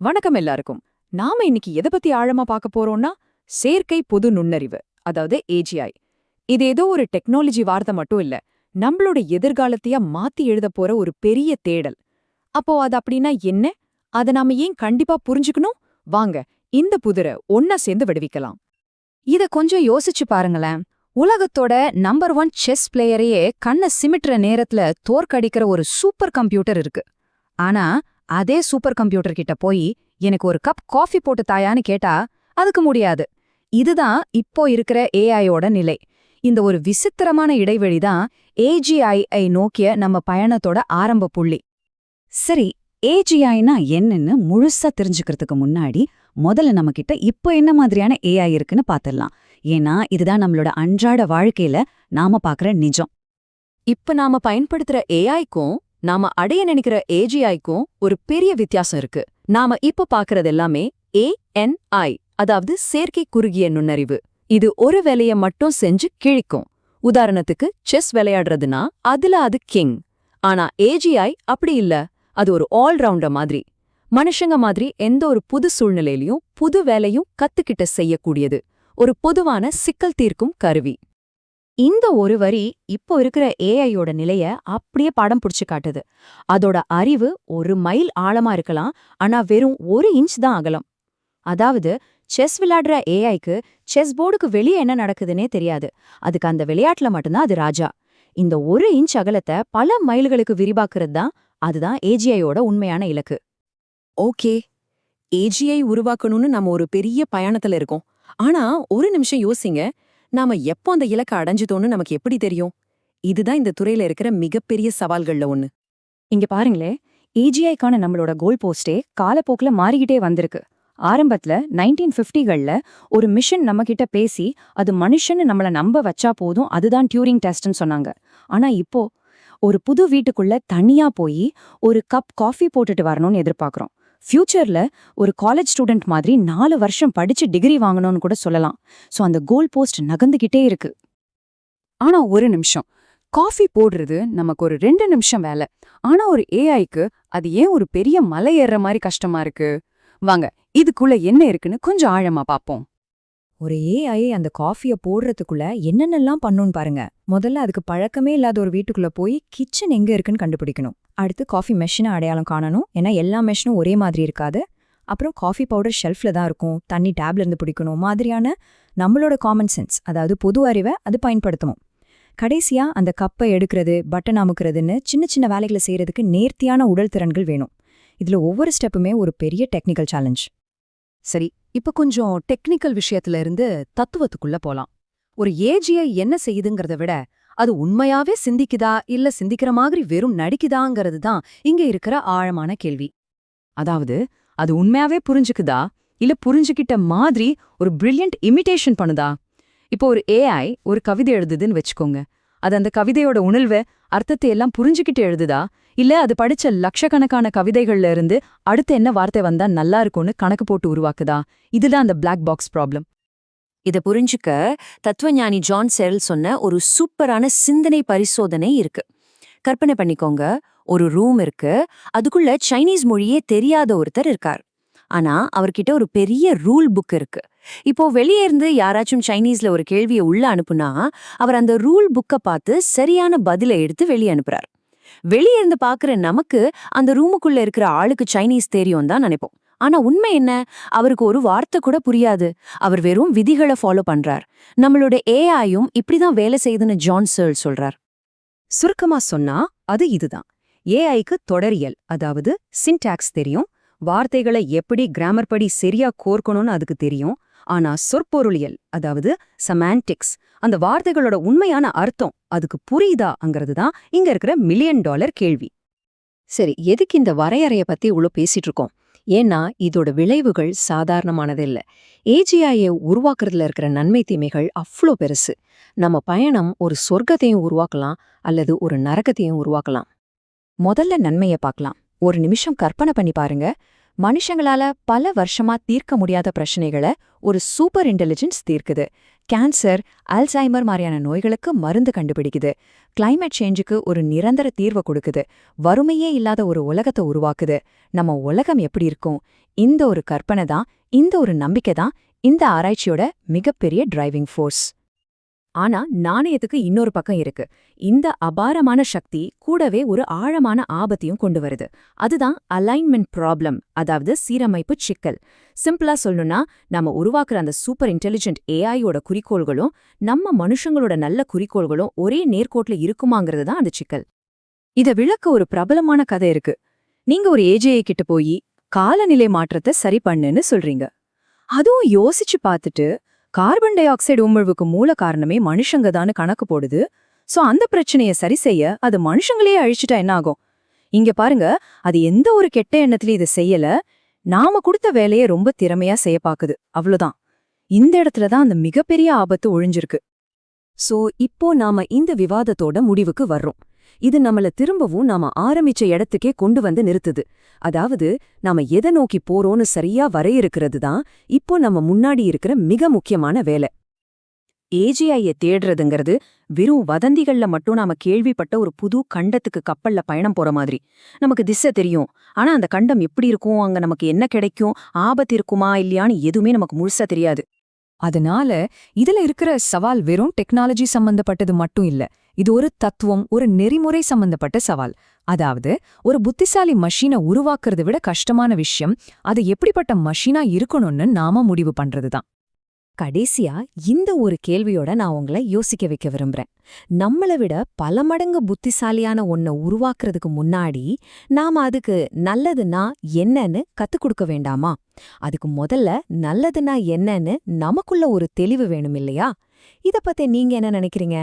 வணக்கம் எல்லாருக்கும். நாம இன்னைக்கு எதை பத்தி ஆழமா பார்க்க போறோம்னா செயற்கை பொது நுண்ணறிவு அதாவது ஏஜிஐ இது ஏதோ ஒரு டெக்னாலஜி வார்த்தை மட்டும் இல்ல நம்மளோட எதிர்காலத்தையா மாத்தி எழுத போற ஒரு பெரிய தேடல். அப்போ அது அப்படின்னா என்ன? அதை நாம ஏன் கண்டிப்பா புரிஞ்சுக்கணும்? வாங்க இந்த புதிரை ஒன்னா சேர்ந்து விடுவிக்கலாம். இத கொஞ்சம் யோசிச்சு பாருங்களேன். உலகத்தோட நம்பர் ஒன் செஸ் பிளேயரையே கண்ணை சிமிட்டுற நேரத்துல தோற்கடிக்கிற ஒரு சூப்பர் கம்ப்யூட்டர் இருக்கு. ஆனா அதே சூப்பர் கம்ப்யூட்டர் கிட்ட போய் எனக்கு ஒரு கப் காஃபி போட்டு தாயான்னு கேட்டா அதுக்கு முடியாது. இதுதான் இப்போ இருக்கிற ஏஐயோட நிலை. இந்த ஒரு விசித்திரமான இடைவெளி தான் ஏஜிஐஐ நோக்கிய நம்ம பயணத்தோட ஆரம்ப புள்ளி. சரி ஏஜிஐனா என்னன்னு முழுசா தெரிஞ்சுக்கிறதுக்கு முன்னாடி முதல்ல நம்ம கிட்ட இப்போ என்ன மாதிரியான ஏஐ இருக்குன்னு பாத்திரலாம் ஏன்னா இதுதான் நம்மளோட அன்றாட வாழ்க்கையில நாம பாக்குற நிஜம். இப்ப நாம பயன்படுத்துற ஏஐக்கும் நாம அடைய நினைக்கிற ஏஜிஐக்கும் ஒரு பெரிய வித்தியாசம் இருக்கு. நாம இப்ப பாக்குறது எல்லாமே ஏஎன்ஐ அதாவது செயற்கை குறுகிய நுண்ணறிவு. இது ஒரு வேலையை மட்டும் செஞ்சு கிழிக்கும். உதாரணத்துக்கு செஸ் விளையாடுறதுனா அதுல அது கிங். ஆனா ஏஜிஐ அப்படி இல்ல. அது ஒரு ஆல்ரவுண்டர் மாதிரி. மனுஷங்க மாதிரி எந்த ஒரு புது சூழ்நிலையிலையும் புது வேலையும் கத்துக்கிட்ட செய்யக்கூடியது. ஒரு பொதுவான சிக்கல் தீர்க்கும் கருவி. இந்த ஒரு வரி இப்போ இருக்கிற ஏஐயோட நிலைய அப்படியே படம் பிடிச்சு காட்டுது. அதோட அறிவு ஒரு மைல் ஆழமா இருக்கலாம். ஆனா வெறும் ஒரு இன்ச் தான் அகலம். அதாவது செஸ் விளையாடுற ஏஐக்கு செஸ் போர்டுக்கு வெளியே என்ன நடக்குதுன்னே தெரியாது. அதுக்கு அந்த விளையாட்டுல மட்டும்தான் அது ராஜா. இந்த ஒரு இன்ச் அகலத்தை பல மைல்களுக்கு விரிவாக்குறது தான் அதுதான் ஏஜிஐயோட உண்மையான இலக்கு. ஓகே. ஏஜிஐ உருவாக்கணும்னு நம்ம ஒரு பெரிய பயணத்துல இருக்கோம். ஆனா ஒரு நிமிஷம் யோசிங்க. நாம எப்போ அந்த இலக்கை அடைஞ்சுதோன்னு நமக்கு எப்படி தெரியும்? இதுதான் இந்த துறையில இருக்கிற மிகப்பெரிய சவால்கள்ல ஒண்ணு. இங்க பாருங்களே ஏஜிஐக்கான நம்மளோட கோல் போஸ்டே காலப்போக்குல மாறிக்கிட்டே வந்திருக்கு. ஆரம்பத்துல நைன்டீன் ஃபிஃப்டிகள்ல ஒரு மிஷன் நம்ம கிட்ட பேசி அது மனுஷன்னு நம்மள நம்ப வச்சா போதும் அதுதான் டியூரிங் டெஸ்ட்னு சொன்னாங்க. ஆனா இப்போ ஒரு புது வீட்டுக்குள்ள தனியா போய் ஒரு கப் காஃபி போட்டுட்டு வரணும்னு எதிர்பார்க்கறோம். ஃப்யூச்சர்ல ஒரு காலேஜ் ஸ்டூடெண்ட் மாதிரி நாலு வருஷம் படிச்சு டிகிரி வாங்கணும்னு கூட சொல்லலாம். சோ அந்த கோல் போஸ்ட் நகர்ந்துகிட்டே இருக்கு. ஆனா ஒரு நிமிஷம். காஃபி போடுறது நமக்கு ஒரு ரெண்டு நிமிஷம் வேலை. ஆனா ஒரு ஏஐக்கு அது ஏன் ஒரு பெரிய மலை ஏறுற மாதிரி கஷ்டமா இருக்கு? வாங்க இதுக்குள்ள என்ன இருக்குன்னு கொஞ்சம் ஆழமா பாப்போம் ஒரு ஏஐ அந்த காஃபிய போடுறதுக்குள்ள என்னென்னலாம் பண்ணுன்னு பாருங்க. முதல்ல அதுக்கு பழக்கமே இல்லாத ஒரு வீட்டுக்குள்ள போய் கிச்சன் எங்க இருக்குன்னு கண்டுபிடிக்கணும். அடுத்து காஃபி மெஷினை அடையாளம் காணணும். ஏன்னா எல்லா மெஷினும் ஒரே மாதிரி இருக்காது. அப்புறம் காஃபி பவுடர் ஷெல்ஃப்ல தான் இருக்கும். தண்ணி டேப்ல இருந்து பிடிக்கணும். மாதிரியான நம்மளோட காமன் சென்ஸ் அதாவது பொது அறிவை அது பயன்படுத்தணும். கடைசியா அந்த கப்பை எடுக்கிறது பட்டன் அமுக்கிறதுன்னு சின்ன சின்ன வேலைகளை செய்யறதுக்கு நேர்த்தியான உடல் திறன்கள் வேணும். இதுல ஒவ்வொரு ஸ்டெப்புமே ஒரு பெரிய டெக்னிக்கல் சேலஞ்ச் சரி இப்ப கொஞ்சம் டெக்னிக்கல் விஷயத்துல இருந்து தத்துவத்துக்குள்ள போலாம். ஒரு ஏஜிஐ என்ன செய்யுதுங்கிறத விட அது உண்மையாவே சிந்திக்குதா இல்ல சிந்திக்கிற மாதிரி வெறும் நடிக்குதாங்கிறது தான் இங்க இருக்கிற ஆழமான கேள்வி. அதாவது அது உண்மையாவே புரிஞ்சுக்குதா? இல்ல புரிஞ்சுக்கிட்ட மாதிரி ஒரு பிரில்லியன்ட் இமிட்டேஷன் பண்ணுதா? இப்போ ஒரு ஏஐ ஒரு கவிதை எழுதுதுன்னு வச்சுக்கோங்க. அது அந்த கவிதையோட உணர்வு அர்த்தத்தை எல்லாம் புரிஞ்சுக்கிட்டு எழுதுதா? இல்ல அது படிச்ச லட்சக்கணக்கான கவிதைகள்ல இருந்து அடுத்து என்ன வார்த்தை வந்தா நல்லா இருக்கும்னு கணக்கு போட்டு உருவாக்குதா? இதுதான் அந்த பிளாக் பாக்ஸ் ப்ராப்ளம் இத புரிஞ்சுக்க தத்துவஞானி ஜான் செரல் சொன்ன ஒரு சூப்பரான சிந்தனை பரிசோதனை இருக்கு. கற்பனை பண்ணிக்கோங்க. ஒரு ரூம் இருக்கு. அதுக்குள்ள சைனீஸ் மொழியே தெரியாத ஒருத்தர் இருக்கார். ஆனா அவர்கிட்ட ஒரு பெரிய ரூல் புக் இருக்கு. இப்போ வெளியே இருந்து யாராச்சும் சைனீஸ்ல ஒரு கேள்வியை உள்ள அனுப்புனா அவர் அந்த ரூல் புக்கை பார்த்து சரியான பதிலை எடுத்து வெளியே அனுப்புறார். வெளியே இருந்து பாக்குற நமக்கு அந்த ரூமுக்குள்ள இருக்கிற ஆளுக்கு சைனீஸ் தெரியும் தான் நினைப்போம். ஆனா உண்மை என்ன? அவருக்கு ஒரு வார்த்தை கூட புரியாது. அவர் வெறும் விதிகளை ஃபாலோ பண்றார். நம்மளோட ஏஐயும் இப்படிதான் வேலை செய்யுதுன்னு ஜான் சர்ல் சொல்றார். சுருக்கமா சொன்னா அது இதுதான். ஏஐக்கு தொடரியல் அதாவது சின்டாக்ஸ் தெரியும். வார்த்தைகளை எப்படி கிராமர் படி சரியா கோர்க்கணும்னு அதுக்கு தெரியும். ஆனா சொற்பொருளியல் அதாவது சமான்டிக்ஸ் அந்த வார்த்தைகளோட உண்மையான அர்த்தம் அதுக்கு புரியுதாங்கிறது தான் இங்க இருக்கிற மில்லியன் டாலர் கேள்வி. சரி எதுக்கு இந்த வரையறைய பத்தி இவ்வளோ பேசிட்டு இருக்கோம்? ஏன்னா இதோட விளைவுகள் சாதாரணமானதில்லை. ஏஜிஐயை உருவாக்குறதுல இருக்கிற நன்மை தீமைகள் அவ்வளோ பெருசு. நம்ம பயணம் ஒரு சொர்க்கத்தையும் உருவாக்கலாம் அல்லது ஒரு நரகத்தையும் உருவாக்கலாம். முதல்ல நன்மைய பார்க்கலாம். ஒரு நிமிஷம் கற்பனை பண்ணி பாருங்க. மனுஷங்களால பல வருஷமா தீர்க்க முடியாத பிரச்சனைகளை ஒரு சூப்பர் இன்டெலிஜென்ஸ் தீர்க்குது. கேன்சர் அல்சைமர் மாதிரியான நோய்களுக்கு மருந்து கண்டுபிடிக்குது. கிளைமேட் சேஞ்சுக்கு ஒரு நிரந்தர தீர்வை கொடுக்குது. வறுமையே இல்லாத ஒரு உலகத்தை உருவாக்குது. நம்ம உலகம் எப்படி இருக்கும்? இந்த ஒரு கற்பனை தான் இந்த ஒரு நம்பிக்கை தான் இந்த ஆராய்ச்சியோட மிகப்பெரிய டிரைவிங் ஃபோர்ஸ் ஆனா நாணயத்துக்கு இன்னொரு பக்கம் இருக்கு. இந்த அபாரமான சக்தி கூடவே ஒரு ஆழமான ஆபத்தையும் கொண்டு வருது. அதுதான் அலைன்மெண்ட் ப்ராப்ளம் அதாவது சீரமைப்பு சிக்கல். சிம்பிளா சொல்லணும்னா நம்ம உருவாக்குற அந்த சூப்பர் இன்டெலிஜென்ட் ஏஐயோட குறிக்கோள்களும் நம்ம மனுஷங்களோட நல்ல குறிக்கோள்களும் ஒரே நேர்கோட்ல இருக்குமாங்கிறது தான் அந்த சிக்கல். இத விளக்க ஒரு பிரபலமான கதை இருக்கு. நீங்க ஒரு ஏஜேஐ கிட்ட போய் காலநிலை மாற்றத்தை சரி பண்ணுன்னு சொல்றீங்க. அதுவும் யோசிச்சு பார்த்துட்டு கார்பன் டை ஆக்சைடு உமிழ்வுக்கு மூல காரணமே மனுஷங்க தான் கணக்கு போடுது. சோ அந்த பிரச்சனைய சரி செய்ய அது மனுஷங்களே அழிச்சிட்டா என்ன ஆகும் இங்க பாருங்க அது எந்த ஒரு கெட்ட எண்ணத்திலயும் இதை செய்யல. நாம கொடுத்த வேலையை ரொம்ப திறமையா செய்ய பாக்குது. அவ்வளவுதான். இந்த இடத்துல தான் அந்த மிகப்பெரிய ஆபத்து ஒழிஞ்சிருக்கு. சோ இப்போ நாம இந்த விவாதத்தோட முடிவுக்கு வர்றோம். இது நம்மள திரும்பவும் நாம ஆரம்பிச்ச இடத்துக்கே கொண்டு வந்து நிறுத்துது. அதாவது நாம எதை நோக்கி போறோம்னு சரியா வரையிருக்கிறது தான் இப்போ நம்ம முன்னாடி இருக்கிற மிக முக்கியமான வேலை. ஏஜிஐய தேடுறதுங்கிறது வெறும் வதந்திகள்ல மட்டும் நாம கேள்விப்பட்ட ஒரு புது கண்டத்துக்கு கப்பல்ல பயணம் போற மாதிரி. நமக்கு திசை தெரியும். ஆனா அந்த கண்டம் எப்படி இருக்கும்? அங்க நமக்கு என்ன கிடைக்கும்? ஆபத்து இருக்குமா? இல்லையான்னு எதுவுமே நமக்கு முழுசா தெரியாது. அதனால இதுல இருக்கிற சவால் வெறும் டெக்னாலஜி சம்பந்தப்பட்டது மட்டும் இல்ல. இது ஒரு தத்துவம் ஒரு நெறிமுறை சம்பந்தப்பட்ட சவால். அதாவது ஒரு புத்திசாலி மஷீனை உருவாக்குறதை விட கஷ்டமான விஷயம் அது எப்படிப்பட்ட மஷீனா இருக்கணும்னு நாம முடிவு பண்றதுதான். கடைசியா இந்த ஒரு கேள்வியோட நான் உங்களை யோசிக்க வைக்க விரும்புறேன். நம்மள விட பல மடங்கு புத்திசாலியான ஒன்ன உருவாக்குறதுக்கு முன்னாடி நாம அதுக்கு நல்லதுன்னா என்னன்னு கத்துக் கொடுக்க வேண்டாமா? அதுக்கு முதல்ல நல்லதுன்னா என்னன்னு நமக்குள்ள ஒரு தெளிவு வேணும் இல்லையா? இத பத்தி நீங்க என்ன நினைக்கிறீங்க?